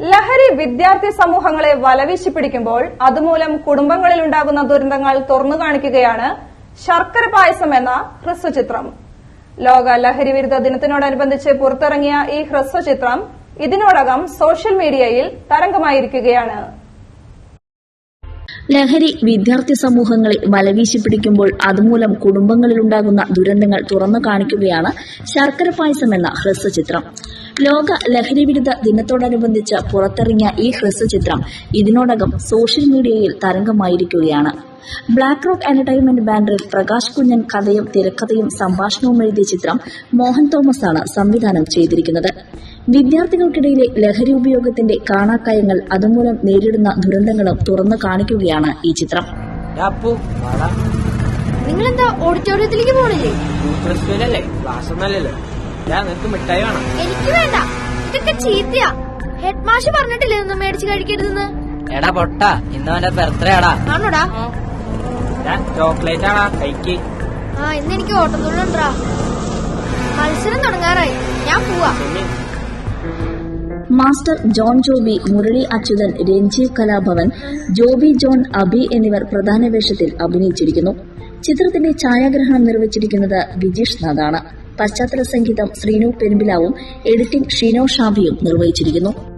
ലഹരി വിദ്യാർത്ഥി സമൂഹങ്ങളെ വലവീശി പിടിക്കുമ്പോൾ അതുമൂലം കുടുംബങ്ങളിൽ ഉണ്ടാകുന്ന ദുരന്തങ്ങൾ തുറന്നു കാണിക്കുകയാണ് ശർക്കര പായസം എന്ന ഹ്രസ്വചിത്രം. ലോക ലഹരി വിരുദ്ധ ദിനത്തിനോടനുബന്ധിച്ച് പുറത്തിറങ്ങിയ ഈ ഹ്രസ്വചിത്രം ഇതിനോടകം സോഷ്യൽ മീഡിയയിൽ തരംഗമായിരിക്കുകയാണ്. ലഹരി വിദ്യാർത്ഥി സമൂഹങ്ങളെ വലവീശി പിടിക്കുമ്പോൾ അതുമൂലം കുടുംബങ്ങളിലുണ്ടാകുന്ന ദുരന്തങ്ങൾ തുറന്നു കാണിക്കുകയാണ് ശർക്കര പായസം എന്ന ഹ്രസ്വചിത്രം ലോക ലഹരി വിരുദ്ധ ദിനത്തോടനുബന്ധിച്ച് പുറത്തിറങ്ങിയ ഈ ഹ്രസ്വചിത്രം ഇതിനോടകം സോഷ്യൽ മീഡിയയിൽ തരംഗമായിരിക്കുകയാണ്. ബ്ലാക്ക് റോക്ക് എന്റർടൈൻമെന്റ് ബാനറിൽ പ്രകാശ് കുഞ്ഞൻ കഥയും തിരക്കഥയും സംഭാഷണവും എഴുതിയ ചിത്രം മോഹൻ തോമസ് ആണ് സംവിധാനം ചെയ്തിരിക്കുന്നത്. വിദ്യാർത്ഥികൾക്കിടയിലെ ലഹരി ഉപയോഗത്തിന്റെ കാണാക്കയങ്ങൾ അതുമൂലം നേരിടുന്ന ദുരന്തങ്ങളും തുറന്നു കാണിക്കുകയാണ് ഈ ചിത്രം. വാടാ. നിങ്ങളെന്താ ഓഡിറ്റോറിയത്തിലേക്ക് പോണില്ലേ? എനിക്ക് വേണ്ട. ഇതൊക്കെ ചീത്തയാ. ഹെഡ് മാഷ് പറഞ്ഞിട്ടില്ലേ ഒന്നും മേടിച്ച് കഴിക്കരുതെന്ന്? എടാ പൊട്ട ഇന്ന് അവന്റെ ബർത്ത്ഡേ ആടാ ആണോടാ ഞാൻ ചോക്ലേറ്റ് ആണാ കൈക്ക് ആ ഇന്ന് എനിക്ക് ഓട്ടത്തുള്ളണ്ടാ മത്സരം തുടങ്ങാറായി. ഞാൻ പോവാ. Master John Joby Murali Achuthan Ranjeev Kalabhavan Joby John Abi എന്നിവർ പ്രധാന വേഷത്തിൽ അഭിനയിച്ചിരിക്കുന്നു. ചിത്രത്തിന്റെ ഛായാഗ്രഹണം നിർവഹിച്ചിരിക്കുന്നത് വിജീഷ് നാഥാണ്. പശ്ചാത്തല സംഗീതം ശ്രീനു പെരുമ്പിലാവും എഡിറ്റിംഗ് ഷീനോ ഷാബിയും നിർവഹിച്ചിരിക്കുന്നു.